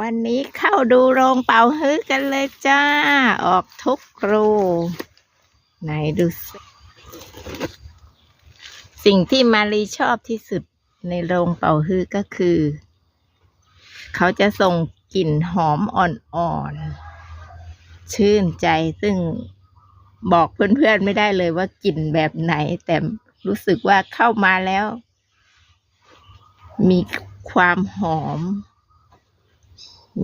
วันนี้เข้าดูโรงเป่าฮื้อกันเลยจ้า ออกทุกรู ไหนดูสิสิ่งที่มารีชอบที่สุดในโรงเป่าฮื้อก็คือ เขาจะส่งกลิ่นหอมอ่อนๆ ชื่นใจซึ่งบอกเพื่อนๆ ไม่ได้เลยว่ากลิ่นแบบไหน แต่รู้สึกว่าเข้ามาแล้ว มีความหอม ม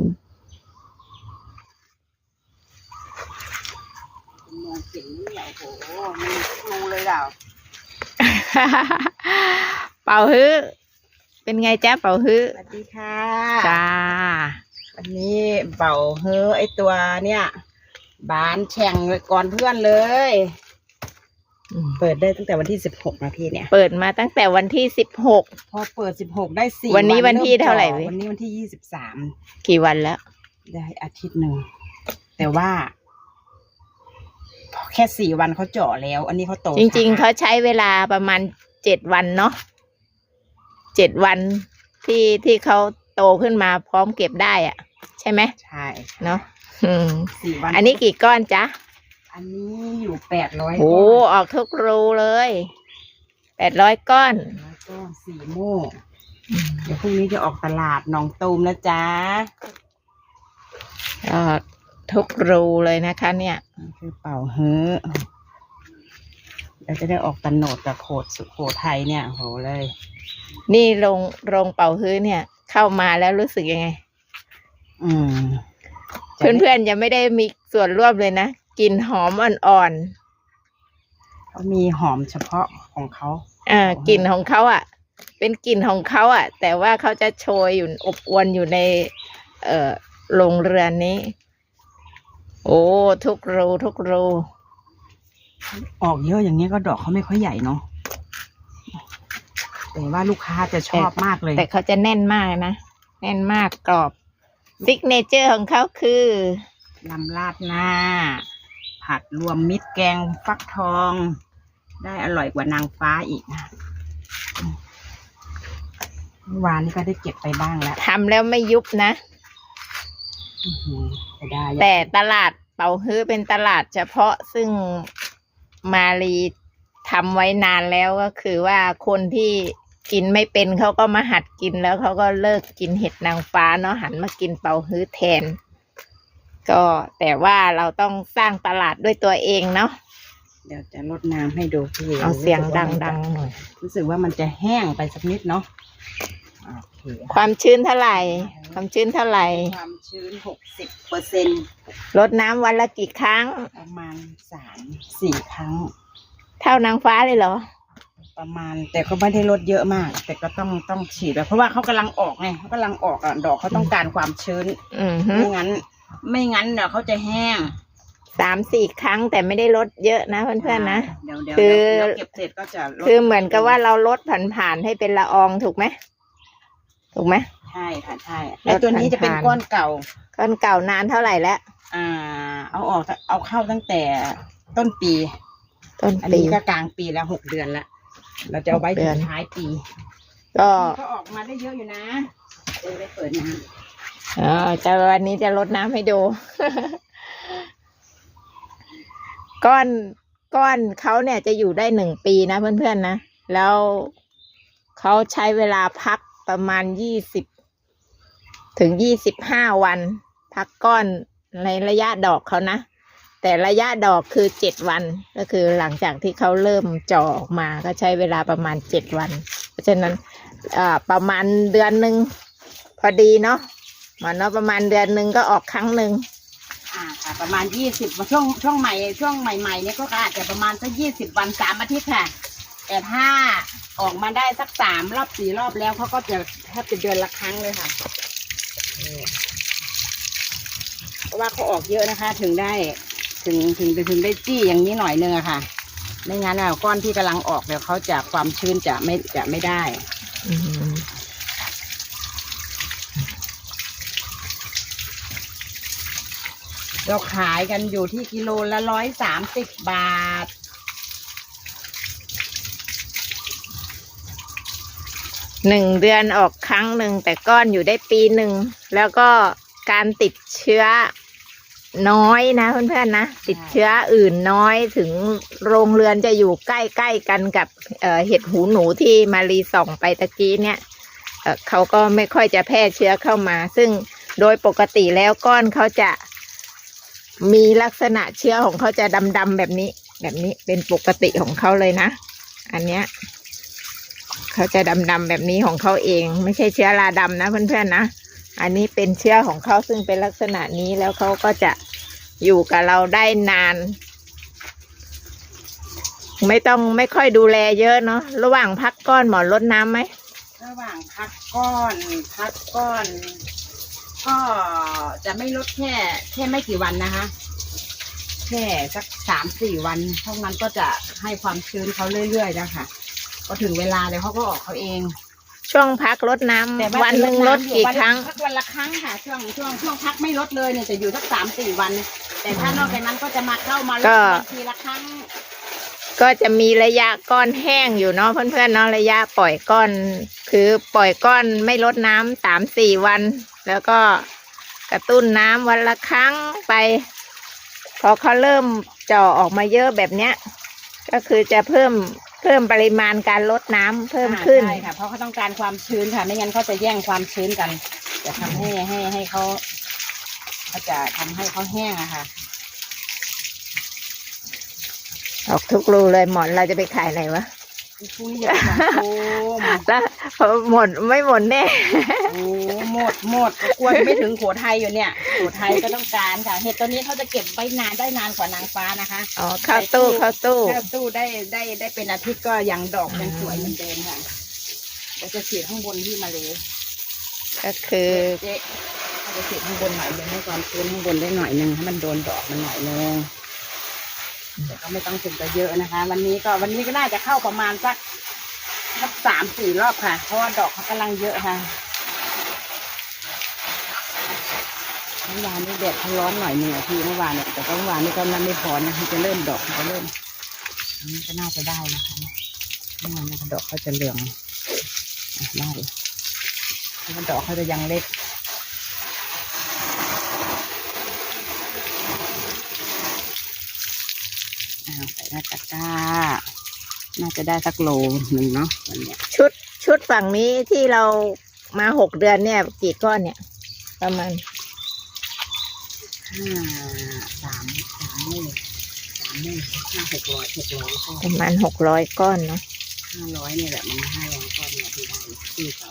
องเห็นเนี่ยโอ้โหมันรูเลยเหรอเป่าฮื้อเป็นไงจ้าเป่าฮื้อสวัสดีค่ะจ้าวันนี้เป่าเฮ้อไอตัวเนี่ย บานแข่งก่อนเพื่อนเลย เปิดได้ตั้งแต่วันที่สิบหกนะพี่เนี่ย เปิดมาตั้งแต่วันที่สิบหก พอเปิดสิบหกได้สี่วันนี้วันที่เท่าไหร่มเว้ยวันนี้วันที่ยี่สิบสาม กี่วันแล้ว ได้อาทิตย์หนึ่ง แต่ว่า แค่สี่วันเขาเจาะแล้ว อันนี้เขาโต จริงๆช้เขาใช้เวลาประมาณเจ็ดวันเนาะเจ็ดวันที่ที่เขาโตขึ้นมาพร้อมเก็บได้อะใช่ไหมใช่เนาะอืมสี่วันอันนี้กี่ก้อนจ๊ะ อันนี้อยู่แปดร้อยโอ้ออกทุกรูเลยแปดร้อยก้อนแล้วก็สี่โม่เดี๋ยวพรุ่งนี้จะออกตลาดหนองตูมแล้วจ้าก็ทุกรูเลยนะคะ เนี่ยนี่คือเป่าเฮ้อเราจะได้ออกตโนดกับโขดสุโขทัยเนี่ยโหเลย นี่โรงโรงเป่าฮื้อเนี่ย เข้ามาแล้วรู้สึกยังไง อืมเพื่อนๆยังไม่ได้มีส่วนร่วมเลยนะ กลิ่นหอมอ่อนเขามีหอมเฉพาะของเขาๆอ่ากลิ่นของเขาอะ เป็นกลิ่นของเขาอะ แต่ว่าเขาจะโชยอยู่อบอวนอยู่ใน เอ่อโรงเรือนนี้ โอ้ทุกรูทุกรูออกเยอะอย่างเงี้ยก็ดอกเขาไม่ค่อยใหญ่เนาะแต่ว่าลูกค้าจะชอบมากเลยแต่เขาจะแน่นมากนะแน่นมากกรอบซิกเนเจอร์ของเขาคือ ลำราดหน้า ผัดรวมมิตรแกงฟักทอง ได้อร่อยกว่านางฟ้าอีกนะเมื่อวานนี้ก็ได้เก็บไปบ้างแล้วทำแล้วไม่ยุบนะอื้อหือจะได้แต่ตลาดเป่าฮื้อเป็นตลาดเฉพาะซึ่งมารีทำไว้นานแล้วก็คือว่าคนที่กินไม่เป็นเขาก็มาหัดกินแล้วเขาก็เลิกกินเห็ดนางฟ้าเนาะหันมากินเป่าฮื้อแทน ก็แต่ว่าเราต้องสร้างตลาดด้วยตัวเองเนาะเดี๋ยวจะลดน้ำให้ดูพี่เอาเสียงรู้สึกว่ามันจะดังๆหน่อยรู้สึกว่ามันจะแห้งไปสักนิดเนาะโอเคความชื้นเท่าไหร่ ความชื้นเท่าไหร่ ความชื้นหกสิบเปอร์เซ็นลดน้ำวันละกี่ครั้ง ประมาณสามสี่ครั้ง เท่านางฟ้าเลยเหรอ ประมาณแต่ก็ไม่ได้ลดเยอะมาก แต่ก็ต้องต้องฉีดอะเพราะว่าเขากำลังออกไงเขากำลังออกอะดอกเขาต้องการความชื้นอือฮึไม่งั้น ไม่งั้นเดี๋ยวเขาจะแห้งสามสี่ครั้งแต่ไม่ได้ลดเยอะนะเพื่อนๆนะ เดี๋ยวเดี๋ยวคือ เดี๋ยวเก็บเสร็จก็จะลดคือเหมือนกับว่าเราลดผ่านๆให้เป็นละอองถูกไหมถูกไหมไใช่ค่ะใช่ไอตัวนี้จะเป็นผ่านๆ ก้อนเก่า ก้อนเก่านานเท่าไหร่แล้วอ่า เอาออกเอาเข้าตั้งแต่ต้นปี ต้นอันปี นี้ก็กลางปีแล้วหกเดือนละเราจะเอาไว้หกเดืถึอน งท้ายปีก็ก็ออกมาได้เยอะอยู่นะเออได้เปิดนะ เออจะวันนี้จะลดน้ำให้ดู ก้อนก้อนเขาเนี่ยจะอยู่ได้หนึ่งปีนะเพื่อนๆนะ แล้วเขาใช้เวลาพักประมาณยี่สิบถึงยี่สิบห้าวัน พักก้อนในระยะดอกเขานะ แต่ระยะดอกคือเจ็ดวัน ก็คือหลังจากที่เขาเริ่มจ่อออกมาก็ใช้เวลาประมาณเจ็ดวัน เพราะฉะนั้นอ่าประมาณเดือนหนึ่งพอดีเนาะ มันเนาะประมาณเดือนหนึ่งก็ออกครั้งหนึ่งอ่าค่ะประมาณยี่สิบช่วงช่วงใหม่ช่วงใหม่ๆเนี่ยก็อาจจะประมาณสักยี่สิบวันสามอาทิตย์ค่ะ แต่ถ้าออกมาได้สักสามรอบสี่รอบแล้วเขาก็จะแทบจะเดือนละครั้งเลยค่ะเพราะว่าเขาออกเยอะนะคะ ถึงได้ถึงถึงถึงได้จี้อย่างนี้หน่อยนึงอะค่ะ ไม่งั้นอะก้อนที่กำลังออกเดี๋ยวเขาจะความชื้นจะไม่จะไม่ได้ อื เราขายกันอยู่ที่กิโลละร้อยสามสิบบาท หนึ่งเดือนออกครั้งหนึ่งแต่ก้อนอยู่ได้ปีหนึ่ง แล้วก็การติดเชื้อน้อยนะเพื่อนๆนะ ติดเชื้ออื่นน้อยถึงโรงเรือนจะอยู่ใกล้ๆกันกับเเห็ดหูหนูที่มารีส่องไปตะกี้เนี่ยเเขาก็ไม่ค่อยจะแพร่เชื้อเข้ามา ซึ่งโดยปกติแล้วก้อนเขาจะ มีลักษณะเชื้อของเขาจะดำๆแบบนี้ แบบนี้เป็นปกติของเขาเลยนะ อันเนี้ยเขาจะดำๆแบบนี้ของเขาเอง ไม่ใช่เชื้อราดำนะเพื่อนๆนะ อันนี้เป็นเชื้อของเขาซึ่งเป็นลักษณะนี้แล้วเขาก็จะอยู่กับเราได้นาน ไม่ต้องไม่ค่อยดูแลเยอะเนาะระหว่างพักก้อนหมอนลดน้ำไหมระหว่างพักก้อน พักก้อน ก็จะไม่ลดแค่แค่ไม่กี่วันนะคะ แค่สักสามสี่วันเท่านั้นก็จะให้ความชื้นเขาเรื่อยๆนะคะก็ถึงเวลาเดี๋ยวเขาก็ออกเขาเองช่วงพักลดน้แต่ำวันหนึ่งลดกี่ครั้งพักวันละครั้งค่ะช่วงช่วงช่วงพักไม่ลดเลยเนี่ยจะอยู่สักสามสี่วัน แต่ถ้านอกจากนั้นก็จะมาเข้ามาลดก็วันทีละครั้ง ก็จะมีระยะก้อนแห้งอยู่เนาะเพื่อนๆเนาะระยะปล่อยก้อน คือปล่อยก้อนไม่ลดน้ำสามสี่วัน แล้วก็กระตุ้นน้ำวันละครั้งไป พอเขาเริ่มเจาะออกมาเยอะแบบเนี้ย ก็คือจะเพิ่มเพิ่มปริมาณการลดน้ำเพิ่มขึ้น ใช่ค่ะ เพราะเขาต้องการความชื้นค่ะ ไม่งั้นเขาจะแย่งความชื้นกัน จะทำให้ให้ให้เขาเขาจะทำให้เขาแห้งอะค่ะ ออกทุกรูเลยหมอนเราจะไปขายไหนวะ พรุ่งนี้จะไปสังคมแล้วหมดไม่หมดแน่โอ้หมดหมดกลัวจะไม่ถึงโขทัยอยู่เนี่ยโขทัยก็ต้องการค่ะ เห็ดตัวนี้เขาจะเก็บไว้นานได้นานกว่านางฟ้านะคะอ๋อเข้าตู้เข้าตู้ ถ้าตู้ได้ได้ได้เป็นอาทิตย์ก็ยังดอกยังสวยเหมือนเดิมค่ะเราจะฉีดข้างบนที่มาเลย ก็คือเจ๊เราจะฉีดข้างบนหน่อยนึงให้ความชื้นข้างบนได้หน่อยนึงให้มันโดนดอกมันหน่อยนึง แต่ก็ไม่ต้องถึงจะเยอะนะคะ วันนี้ก็วันนี้ก็น่าจะเข้าประมาณสักสักสามสี่รอบค่ะ เพราะว่าดอกเขากำลังเยอะค่ะเมื่อวานนี่แดดเขาร้อนหน่อยหนึงอะพี่เมื่อวานเนี่ยแต่ก็เมื่อวานนี่ก็มันไม่พอนะจะเริ่มดอกจะเริ่มอันนี้ก็น่าจะได้นะคะเมื่อวานนะคะดอกเขาจะเหลืองได้เลยเพราะว่าดอกเขาจะยังเล็ก อ้าวใส่หน้าตะกร้า น่าจะได้สักโลหนึ่งเนาะวันเนี้ยชุดชุดฝั่งนี้ที่เรามาหกเดือนเนี่ย กี่ก้อนเนี่ย ประมาณห้าสามสามหมื่นสามหมื่นห้าหกร้อยหกร้อยก็ประมาณหกร้อยก้อนเนาะห้าร้อยเนี่ยแหละมันห้าร้อยก้อนเนี่ยที่ได้ที่เขา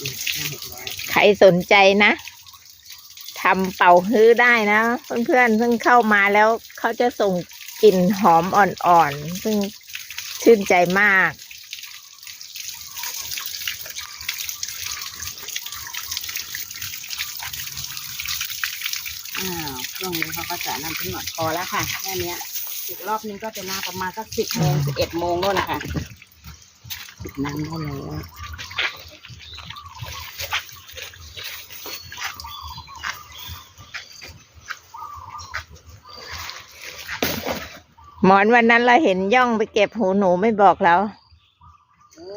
อืมห้าหกร้อยใครสนใจนะทำเป่าฮื้อได้นะ เพื่อนๆซึ่งเข้ามาแล้วเขาจะส่ง กลิ่นหอมอ่อนๆ ซึ่งชื่นใจมาก อ้าวช่วงนี้เขาก็จะนั่นขึ้นหน่อยพอแล้วค่ะ แค่เนี้ยอีกรอบนึงก็จะมาประมาณสักสิบโมงสิบเอ็ดโมงโน่นนะคะปิดน้ำได้แล้ว หมอนวันนั้นเราเห็นย่องไปเก็บหูหนูไม่บอกเราโอ้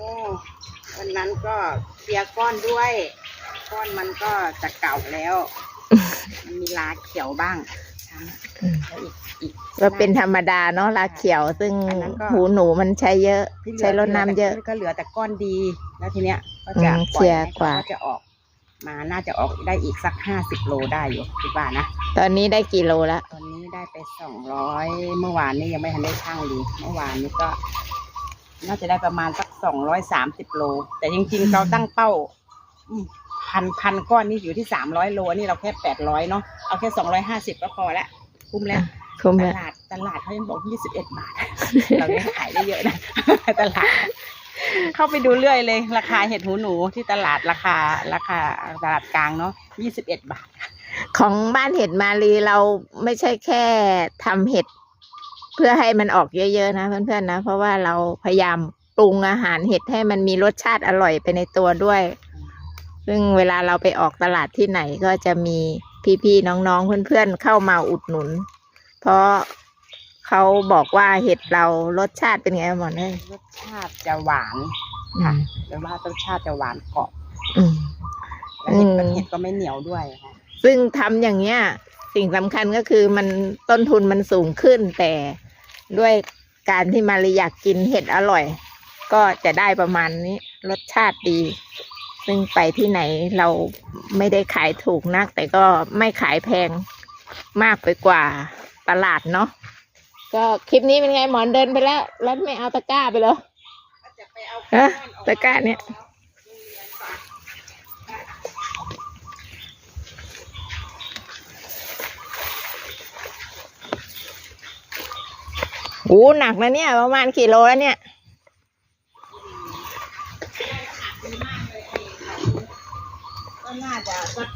วันนั้นก็เคลียร์ก้อนด้วย ก้อนมันก็จะเก่าแล้ว มันมีลาเขียวบ้างแล้วอีกอีก ก็เป็นธรรมดาเนาะลาเขียวซึ่งอันนั้นก็ หูหนูมันใช้เยอะ ที่เหลือใช้รดน้ำเยอะ ก็เหลือแต่ก้อนดี แล้วทีเนี้ยก็จะอืมปล่อยเคลียร์ให้กว่า เขาก็จะออก มาน่าจะออกได้อีกสักห้าสิบโลได้อยู่คิดว่านะ ตอนนี้ได้กี่โลละตอนนี้ได้ไปสองร้อยเมื่อวานนี้ยังไม่ทันได้ช่างดีเมื่อวานนี้ก็ น่าจะได้ประมาณสักสองร้อยสามสิบโล แต่จริงๆเราตั้งเป้าอืมพันพันก้อนนี่อยู่ที่สามร้อยโลนี่เราแค่แปดร้อยเนาะเอาแค่สองร้อยห้าสิบก็พอละคุ้มแล้วคุ้มตแล้ว ลาดตลาดเขายังบอกยี่สิบเอ็ดบาท เรายังขายได้เยอะนะ ตลาด เข้าไปดูเรื่อยเลย ราคาเห็ดหูหนูที่ตลาดราคาราคาตลาดกลางเนาะยี่สิบเอ็ดบาท ของบ้านเห็ดมาลีเราไม่ใช่แค่ทำเห็ด เพื่อให้มันออกเยอะๆนะเพื่อนๆนะ เพราะว่าเราพยายามปรุงอาหารเห็ดให้มันมีรสชาติอร่อยไปในตัวด้วย ซึ่งเวลาเราไปออกตลาดที่ไหนก็จะมีพี่ๆน้องๆเพื่อนๆเข้ามาอุดหนุน เพราะ เขาบอกว่าเห็ดเรารสชาติเป็นไงหมอนเอ้ยรสชาติจะหวานค่ะแต่ว่ารสชาติจะหวานกรอบอืมและเห็ดอืมเห็ดก็ไม่เหนียวด้วยค่ะซึ่งทำอย่างเงี้ย สิ่งสำคัญก็คือมันต้นทุนมันสูงขึ้น แต่ด้วยการที่มารีอยากกินเห็ดอร่อย ก็จะได้ประมาณนี้ รสชาติดี ซึ่งไปที่ไหนเราไม่ได้ขายถูกนัก แต่ก็ไม่ขายแพงมากไปกว่าตลาดเนาะ ก็คลิปนี้เป็นไงหมอนเดินไปแล้ว แล้วไม่เอาตะกร้าไปเหรอฮะตะกร้าเนี่ยโอ้หนักนะเนี่ย ประมาณกี่โลแล้วเนี่ย ก็น่าจะสัก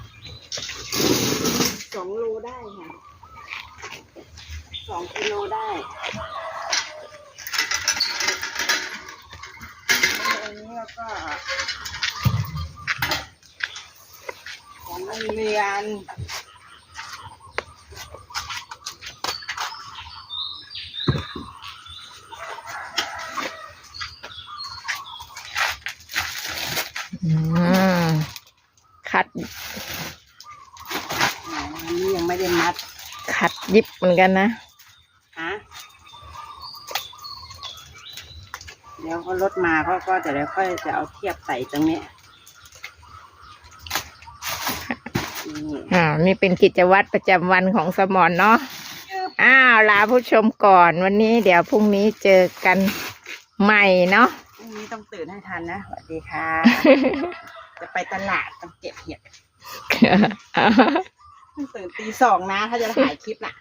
สองโลได้ค่ะ สองกิโลได้อันนี้แล้วก็ของโรงเรียนอืมคัดอันนี้ยังไม่ได้มัดคัดยิบเหมือนกันนะ ฮะเดี๋ยวเขา รถมาเขาก็จะเดี๋ยวค่อยจะเอาเทียบใส่ตรงนี้นี่อ่านี่เป็นกิจวัตรประจำวันของสมอนเนาะอ้าวลาผู้ชมก่อนวันนี้เดี๋ยวพรุ่งนี้เจอกันใหม่เนาะ พรุ่งนี้ต้องตื่นให้ทันนะสวัสดีค่ะ จะไปตลาดต้องเก็บเห็ดต้องตื่นตีสองนะ ถ้าจะถ่ายคลิปน่ะ